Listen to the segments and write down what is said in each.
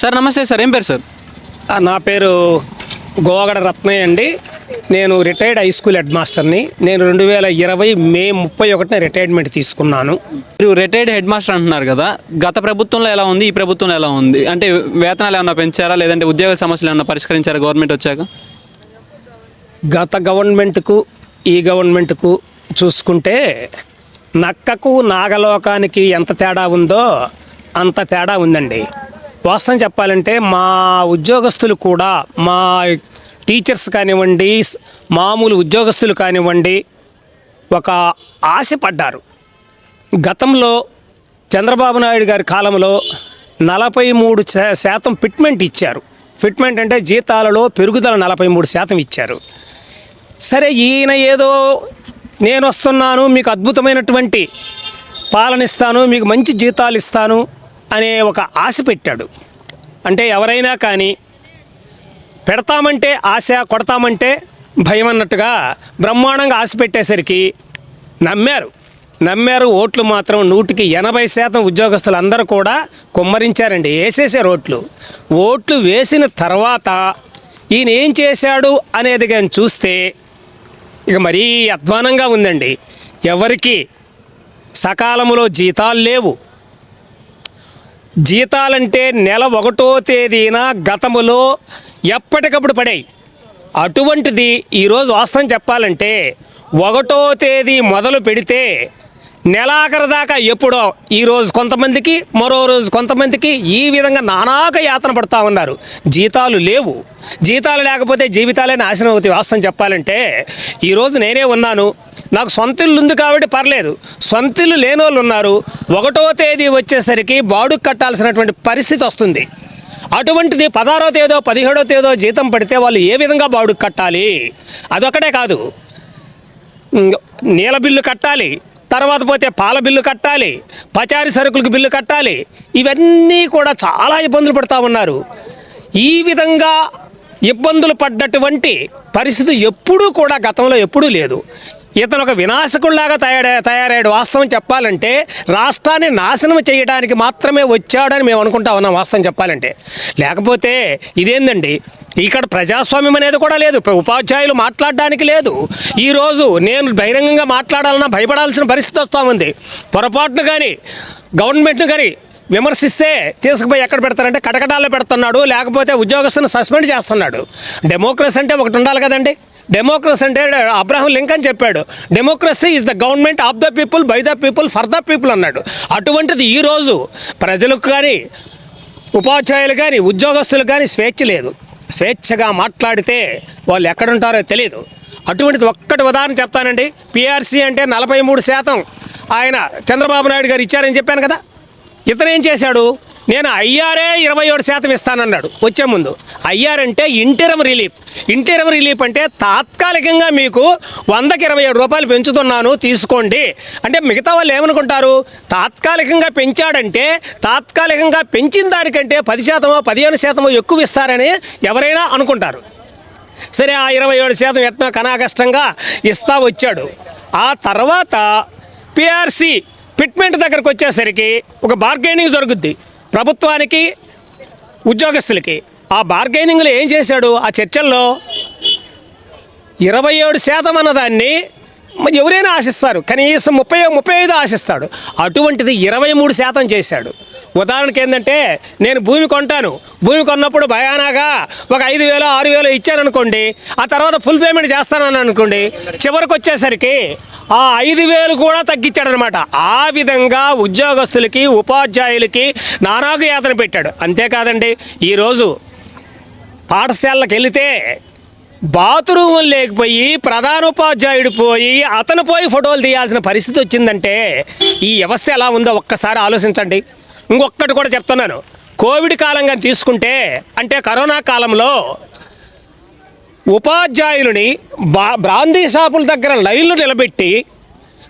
Sir నమస్తే sir ఏం పేరు సార్? నా పేరు గోగడ రత్నయ్య అండి. నేను రిటైర్డ్ హై స్కూల్ హెడ్ మాస్టర్ని నేను రెండు వేల ఇరవై మే ముప్పై ఒకటిన రిటైర్మెంట్ తీసుకున్నాను. మీరు రిటైర్డ్ హెడ్ మాస్టర్ అంటున్నారు కదా గత ప్రభుత్వంలో ఎలా ఉంది ఈ ప్రభుత్వంలో ఎలా ఉంది? అంటే వేతనాలు ఏమన్నా పెంచారా లేదంటే ఉద్యోగ సమస్యలు ఏమన్నా పరిష్కరించారా గవర్నమెంట్ వచ్చాక? గత గవర్నమెంట్కు ఈ గవర్నమెంట్కు చూసుకుంటే నక్కకు నాగలోకానికి ఎంత తేడా ఉందో అంత తేడా ఉందండి. వాస్తవం చెప్పాలంటే మా ఉద్యోగస్తులు కూడా మా టీచర్స్ కానివ్వండి మామూలు ఉద్యోగస్తులు కానివ్వండి ఒక ఆశపడ్డారు. గతంలో చంద్రబాబు నాయుడు గారి కాలంలో నలభై మూడు శాతం ఫిట్మెంట్ ఇచ్చారు. ఫిట్మెంట్ అంటే జీతాలలో పెరుగుదల నలభై మూడు శాతం ఇచ్చారు. సరే ఈయన ఏదో నేను వస్తున్నాను మీకు అద్భుతమైనటువంటి పాలన ఇస్తాను మీకు మంచి జీతాలు ఇస్తాను అనే ఒక ఆశ పెట్టాడు. అంటే ఎవరైనా కానీ పెడతామంటే ఆశ కొడతామంటే భయం అన్నట్టుగా బ్రహ్మాండంగా ఆశ పెట్టేసరికి నమ్మారు. నమ్మారు ఓట్లు మాత్రం నూటికి ఎనభై శాతం ఉద్యోగస్తులు అందరూ కూడా కుమ్మరించారండి వేసేసారు ఓట్లు ఓట్లు వేసిన తర్వాత ఈయన ఏం చేశాడు అనేది కానీ చూస్తే ఇక మరీ అధ్వానంగా ఉందండి. ఎవరికి సకాలంలో జీతాలు లేవు. జీతాలంటే నెల ఒకటో తేదీన గతములో ఎప్పటికప్పుడు పడాయి. అటువంటిది ఈరోజు వాస్తవం చెప్పాలంటే ఒకటో తేదీ మొదలు పెడితే నెలాఖరు దాకా ఎప్పుడో ఈరోజు కొంతమందికి మరో రోజు కొంతమందికి ఈ విధంగా నానాక యాతన పడుతూ ఉన్నారు. జీతాలు లేవు. జీతాలు లేకపోతే జీవితాలే నాశనం అవుతాయి. వాస్తవం చెప్పాలంటే ఈరోజు నేనే ఉన్నాను. నాకు సొంత ఇల్లు ఉంది కాబట్టి పర్లేదు. సొంత ఇల్లు లేని వాళ్ళు ఉన్నారు. ఒకటో తేదీ వచ్చేసరికి బాడుకు కట్టాల్సినటువంటి పరిస్థితి వస్తుంది. అటువంటిది పదహారో తేదో పదిహేడో తేదో జీతం పడితే వాళ్ళు ఏ విధంగా బాడుకు కట్టాలి? అదొకటే కాదు. నీల నీళ్ళ బిల్లు కట్టాలి. తర్వాత పోతే పాల బిల్లు కట్టాలి పచారీ సరుకులకు బిల్లు కట్టాలి. ఇవన్నీ కూడా చాలా ఇబ్బందులు పడుతూ ఉన్నారు. ఈ విధంగా ఇబ్బందులు పడ్డటువంటి పరిస్థితి ఎప్పుడూ కూడా గతంలో ఎప్పుడూ లేదు. ఇతను ఒక వినాశకుల్లాగా తయారై తయారయ్యాడు. వాస్తవం చెప్పాలంటే రాష్ట్రాన్ని నాశనం చేయడానికి మాత్రమే వచ్చాడని మేము అనుకుంటా ఉన్నాం వాస్తవం చెప్పాలంటే. లేకపోతే ఇదేందండి? ఇక్కడ ప్రజాస్వామ్యం అనేది కూడా లేదు. ఉపాధ్యాయులు మాట్లాడడానికి లేదు. ఈరోజు నేను బహిరంగంగా మాట్లాడాలన్నా భయపడాల్సిన పరిస్థితి వస్తూ ఉంది. పొరపాటును కానీ గవర్నమెంట్ను కానీ విమర్శిస్తే తీసుకుపోయి ఎక్కడ పెడతారంటే కటకటాల్లో పెడుతున్నాడు లేకపోతే ఉద్యోగస్తుని సస్పెండ్ చేస్తున్నాడు. డెమోక్రసీ అంటే ఒకటి ఉండాలి కదండి. డెమోక్రసీ అంటే అబ్రహం లింకన్ చెప్పాడు. Democracy is the government of the people by the people for the people అన్నాడు. అటువంటిది ఈరోజు ప్రజలకు కానీ ఉపాధ్యాయులు కానీ ఉద్యోగస్తులు కానీ స్వేచ్ఛ లేదు. స్వేచ్ఛగా మాట్లాడితే వాళ్ళు ఎక్కడుంటారో తెలియదు అటువంటిది ఒక్కటి ఉదాహరణ చెప్తానండి. పిఆర్సీ అంటే నలభై మూడు శాతం ఆయన చంద్రబాబు నాయుడు గారు ఇచ్చారని చెప్పాను కదా. ఇతను ఏం చేశాడు? నేను ఐఆర్ఏ ఇరవై ఏడు శాతం ఇస్తానన్నాడు. వచ్చే ముందు. ఐఆర్ అంటే ఇంటరం రిలీఫ్ ఇంటరం రిలీఫ్ అంటే తాత్కాలికంగా మీకు వందకి ఇరవై ఏడు రూపాయలు పెంచుతున్నాను తీసుకోండి. అంటే మిగతా వాళ్ళు ఏమనుకుంటారు? తాత్కాలికంగా పెంచాడంటే తాత్కాలికంగా పెంచిన దానికంటే పది శాతమో పదిహేను శాతమో ఎక్కువ ఇస్తారని ఎవరైనా అనుకుంటారు. సరే ఆ ఇరవై ఏడు శాతం ఎట్లా కనాకష్టంగా ఇస్తా వచ్చాడు. ఆ తర్వాత పిఆర్సి ఫిట్మెంట్ దగ్గరకు వచ్చేసరికి ఒక బార్గెనింగ్ జరుగుద్ది. ప్రభుత్వానికి ఉద్యోగస్తులకి. ఆ బార్గైనింగ్లో ఏం చేశాడు? ఆ చర్చల్లో ఇరవై ఏడు శాతం అన్నదాన్ని ఎవరైనా ఆశిస్తారు. కనీసం ముప్పై ముప్పై ఐదు ఆశిస్తాడు. అటువంటిది ఇరవై మూడు శాతం చేశాడు. ఉదాహరణకి ఏంటంటే నేను భూమి కొంటాను. భూమి కొన్నప్పుడు భయానాగా ఒక ఐదు వేలు ఆరు వేలు ఇచ్చాననుకోండి ఆ తర్వాత ఫుల్ పేమెంట్ చేస్తానని అనుకోండి. చివరికి వచ్చేసరికి ఆ ఐదు వేలు కూడా తగ్గించాడనమాట. ఆ విధంగా ఉద్యోగస్తులకి ఉపాధ్యాయులకి నానాకు యాతన పెట్టాడు. అంతేకాదండి ఈరోజు పాఠశాలకు వెళితే బాత్రూములు లేకపోయి ప్రధానోపాధ్యాయుడు పోయి అతను పోయి ఫోటోలు తీయాల్సిన పరిస్థితి వచ్చిందంటే ఈ వ్యవస్థ ఎలా ఉందో ఒక్కసారి ఆలోచించండి. ఇంకొక్కటి కూడా చెప్తున్నాను. కోవిడ్ కాలంగా తీసుకుంటే అంటే కరోనా కాలంలో ఉపాధ్యాయులని బా బ్రాందీ షాపుల దగ్గర లైన్లు నిలబెట్టి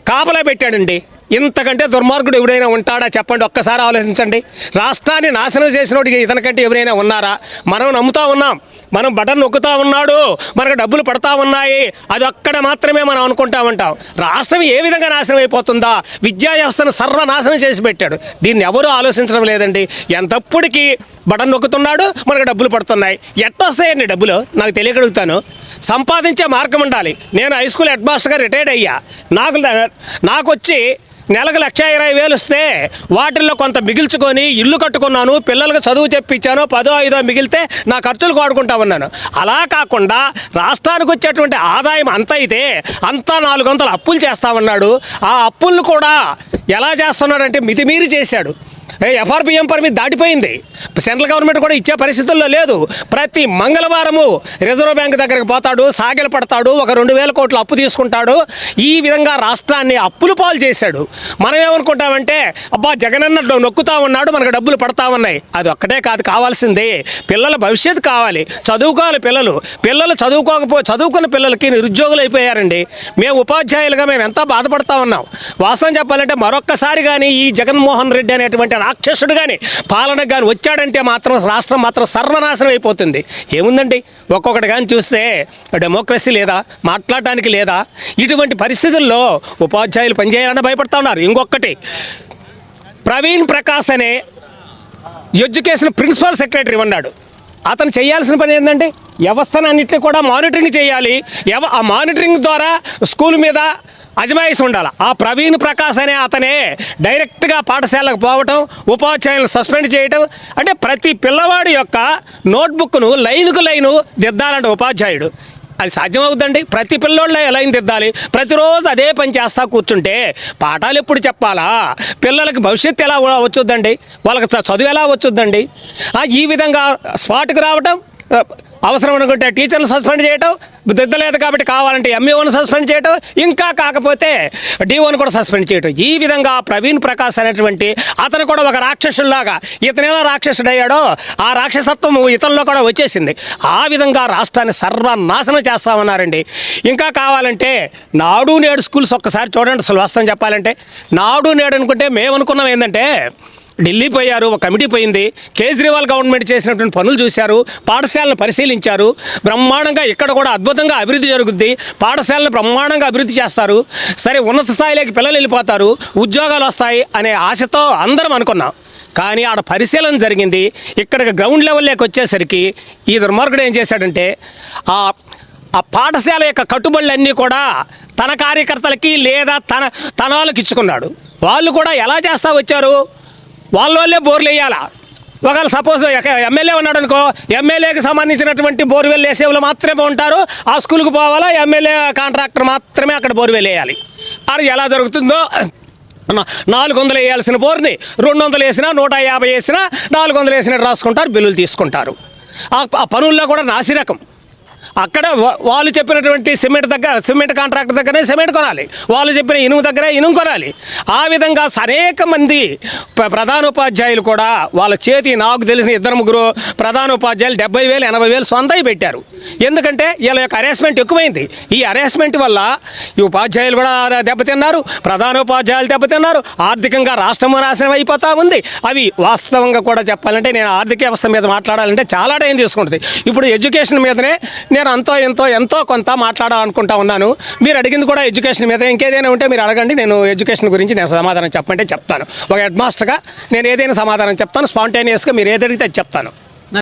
కాపలా పెట్టాడండి. ఇంతకంటే దుర్మార్గుడు ఎవరైనా ఉంటాడా? చెప్పండి ఒక్కసారి ఆలోచించండి. రాష్ట్రాన్ని నాశనం చేసినోడికి ఇతనికంటే ఎవరైనా ఉన్నారా? మనం నమ్ముతా ఉన్నాం. మనం బటన్ నొక్కుతా ఉన్నాడు. మనకు డబ్బులు పడతా ఉన్నాయి. అది అక్కడ మాత్రమే మనం అనుకుంటా ఉంటాం. రాష్ట్రం ఏ విధంగా నాశనం అయిపోతుందా? విద్యా వ్యవస్థను సర్వనాశనం చేసి పెట్టాడు. దీన్ని ఎవరూ ఆలోచించడం లేదండి. ఎంతప్పటికీ బటన్ నొక్కుతున్నాడు మనకు డబ్బులు పడుతున్నాయి. ఎట్టొస్తాయండి డబ్బులు? నాకు తెలియగలుగుతాను. సంపాదించే మార్గం ఉండాలి. నేను హై స్కూల్ హెడ్ మాస్టర్గా రిటైర్డ్ అయ్యా. నాకు నాకు వచ్చి నెలకు లక్ష ఇరవై వేలు వస్తే వాటిల్లో కొంత మిగిల్చుకొని ఇల్లు కట్టుకున్నాను పిల్లలకు చదువు చెప్పించాను పదో ఐదో మిగిలితే నా ఖర్చులు వాడుకుంటా ఉన్నాను అలా కాకుండా రాష్ట్రానికి వచ్చేటువంటి ఆదాయం అంత అయితే అంతా నాలుగు వందలు అప్పులు చేస్తా ఉన్నాడు ఆ అప్పులను కూడా ఎలా చేస్తున్నాడంటే మితిమీరి చేశాడు. ఎఫ్ఆర్పిఎం పరిమితి దాటిపోయింది. సెంట్రల్ గవర్నమెంట్ కూడా ఇచ్చే పరిస్థితుల్లో లేదు. ప్రతి మంగళవారము రిజర్వ్ బ్యాంక్ దగ్గరికి పోతాడు సాగిల పడతాడు ఒక రెండు వేల కోట్లు అప్పు తీసుకుంటాడు. ఈ విధంగా రాష్ట్రాన్ని అప్పులు పాలు చేశాడు. మనం ఏమనుకుంటామంటే అబ్బా జగనన్న డొ- నొక్కుతా ఉన్నాడు మనకు డబ్బులు పడతా ఉన్నాయి. అది ఒక్కటే కాదు కావాల్సిందే. పిల్లల భవిష్యత్తు కావాలి. చదువుకోవాలి పిల్లలు. పిల్లలు చదువుకోకపో చదువుకున్న పిల్లలకి నిరుద్యోగులు అయిపోయారండి. మేము ఉపాధ్యాయులుగా మేము ఎంత బాధపడతా ఉన్నాం. వాస్తవం చెప్పాలంటే మరొక్కసారి కానీ ఈ జగన్మోహన్ రెడ్డి అనేటువంటి రాక్షసుడు కానీ పాలనకు కానీ వచ్చాడంటే మాత్రం రాష్ట్రం మాత్రం సర్వనాశనం అయిపోతుంది. ఏముందండి? ఒక్కొక్కటి కానీ చూస్తే డెమోక్రసీ లేదా మాట్లాడటానికి లేదా ఇటువంటి పరిస్థితుల్లో ఉపాధ్యాయులు పనిచేయాలని భయపడతా ఉన్నారు. ఇంకొకటి ప్రవీణ్ ప్రకాశ్ అనే ఎడ్యుకేషన్ ప్రిన్సిపల్ సెక్రటరీ ఉన్నాడు. అతను చేయాల్సిన పని ఏంటంటే వ్యవస్థను అన్నింటినీ కూడా మానిటరింగ్ చేయాలి. ఎవ ఆ మానిటరింగ్ ద్వారా స్కూల్ మీద అజమాయిషి ఉండాలి. ఆ ప్రవీణ్ ప్రకాష్ అనే అతనే డైరెక్ట్గా పాఠశాలకు పోవటం ఉపాధ్యాయులను సస్పెండ్ చేయటం అంటే ప్రతి పిల్లవాడి యొక్క నోట్బుక్ను లైన్కు లైను దిద్దాలంటే ఉపాధ్యాయుడు. అది సాధ్యమవుతుందండి ప్రతి పిల్లోళ్ళ లైన్ దిద్దాలి? ప్రతిరోజు అదే పని చేస్తా కూర్చుంటే పాఠాలు ఎప్పుడు చెప్పాలా? పిల్లలకి భవిష్యత్తు ఎలా వచ్చొద్దండి? వాళ్ళకి చదువు ఎలా వచ్చొద్దండి? ఈ విధంగా స్పాట్కి రావటం అవసరం అనుకుంటే టీచర్లు సస్పెండ్ చేయటం దిద్దలేదు కాబట్టి కావాలంటే ఎంఈఓను సస్పెండ్ చేయటం ఇంకా కాకపోతే డిఓను కూడా సస్పెండ్ చేయటం. ఈ విధంగా ప్రవీణ్ ప్రకాశ్ అనేటువంటి అతను కూడా ఒక రాక్షసుల్లాగా ఇతనేలా రాక్షసుడయ్యాడో రాక్షసుడు అయ్యాడో ఆ రాక్షసత్వం ఇతనిలో కూడా వచ్చేసింది. ఆ విధంగా రాష్ట్రాన్ని సర్వనాశనం చేస్తామన్నారండి. ఇంకా కావాలంటే నాడు నేడు స్కూల్స్ ఒక్కసారి చూడండి అసలు వాస్తవం చెప్పాలంటే. నాడు నేడు అనుకుంటే మేము అనుకున్నాం ఏంటంటే ఢిల్లీ పోయారు ఒక కమిటీ పోయింది. కేజ్రీవాల్ గవర్నమెంట్ చేసినటువంటి పనులు చూశారు పాఠశాలను పరిశీలించారు. బ్రహ్మాండంగా ఇక్కడ కూడా అద్భుతంగా అభివృద్ధి జరుగుద్ది. పాఠశాలను బ్రహ్మాండంగా అభివృద్ధి చేస్తారు. సరే ఉన్నత స్థాయిలోకి పిల్లలు వెళ్ళిపోతారు ఉద్యోగాలు వస్తాయి అనే ఆశతో అందరం అనుకున్నాం. కానీ ఆడ పరిశీలన జరిగింది. ఇక్కడికి గ్రౌండ్ లెవెల్లోకి వచ్చేసరికి ఈ దుర్మార్గుడు ఏం చేశాడంటే ఆ ఆ పాఠశాల యొక్క కట్టుబడులన్నీ కూడా తన కార్యకర్తలకి లేదా తన తన వాళ్ళకి ఇచ్చుకున్నాడు. వాళ్ళు కూడా ఎలా చేస్తా వచ్చారు? వాళ్ళ వాళ్ళే బోర్లు వేయాలా? ఒకవేళ సపోజ్ ఎమ్మెల్యే ఉన్నాడు అనుకో ఎమ్మెల్యేకి సంబంధించినటువంటి బోర్వెల్ వేసేవాళ్ళు మాత్రమే ఉంటారు. ఆ స్కూల్కి పోవాలా? ఎమ్మెల్యే కాంట్రాక్టర్ మాత్రమే అక్కడ బోర్వెల్ వేయాలి. అది ఎలా జరుగుతుందో? నాలుగు వందలు వేయాల్సిన బోర్ని రెండు వందలు వేసినా నూట యాభై వేసినా నాలుగు వందలు వేసినట్టు రాసుకుంటారు బిల్లులు తీసుకుంటారు. ఆ పనుల్లో కూడా నాసిరకం. అక్కడ వాళ్ళు చెప్పినటువంటి సిమెంట్ దగ్గర సిమెంట్ కాంట్రాక్టర్ దగ్గరనే సిమెంట్ కొనాలి. వాళ్ళు చెప్పిన ఇనుము దగ్గరే ఇనుము కొనాలి. ఆ విధంగా అనేక మంది ప్రధానోపాధ్యాయులు కూడా వాళ్ళ చేతి నాకు తెలిసిన ఇద్దరు ముగ్గురు ప్రధానోపాధ్యాయులు డెబ్బై వేలు ఎనభై వేలు సొంతవి పెట్టారు. ఎందుకంటే వీళ్ళ యొక్క అరేస్మెంట్ ఎక్కువైంది. ఈ అరేస్మెంట్ వల్ల ఈ ఉపాధ్యాయులు కూడా దెబ్బతిన్నారు ప్రధానోపాధ్యాయులు దెబ్బతిన్నారు ఆర్థికంగా రాష్ట్రం నాశనం అయిపోతూ ఉంది. అవి వాస్తవంగా కూడా చెప్పాలంటే నేను ఆర్థిక వ్యవస్థ మీద మాట్లాడాలంటే చాలా టైం తీసుకుంటుంది. ఇప్పుడు ఎడ్యుకేషన్ మీదనే నేను అంతో ఎంతో ఎంతో కొంత మాట్లాడాలనుకుంటా ఉన్నాను. మీరు అడిగింది కూడా ఎడ్యుకేషన్ మీద. ఇంకేదైనా ఉంటే మీరు అడగండి. నేను ఎడ్యుకేషన్ గురించి నేను సమాధానం చెప్పమంటే చెప్తాను. ఒక హెడ్ మాస్టర్గా నేను ఏదైనా సమాధానం చెప్తాను. స్పాంటేనియస్గా మీరు ఏది అడిగితే చెప్తాను.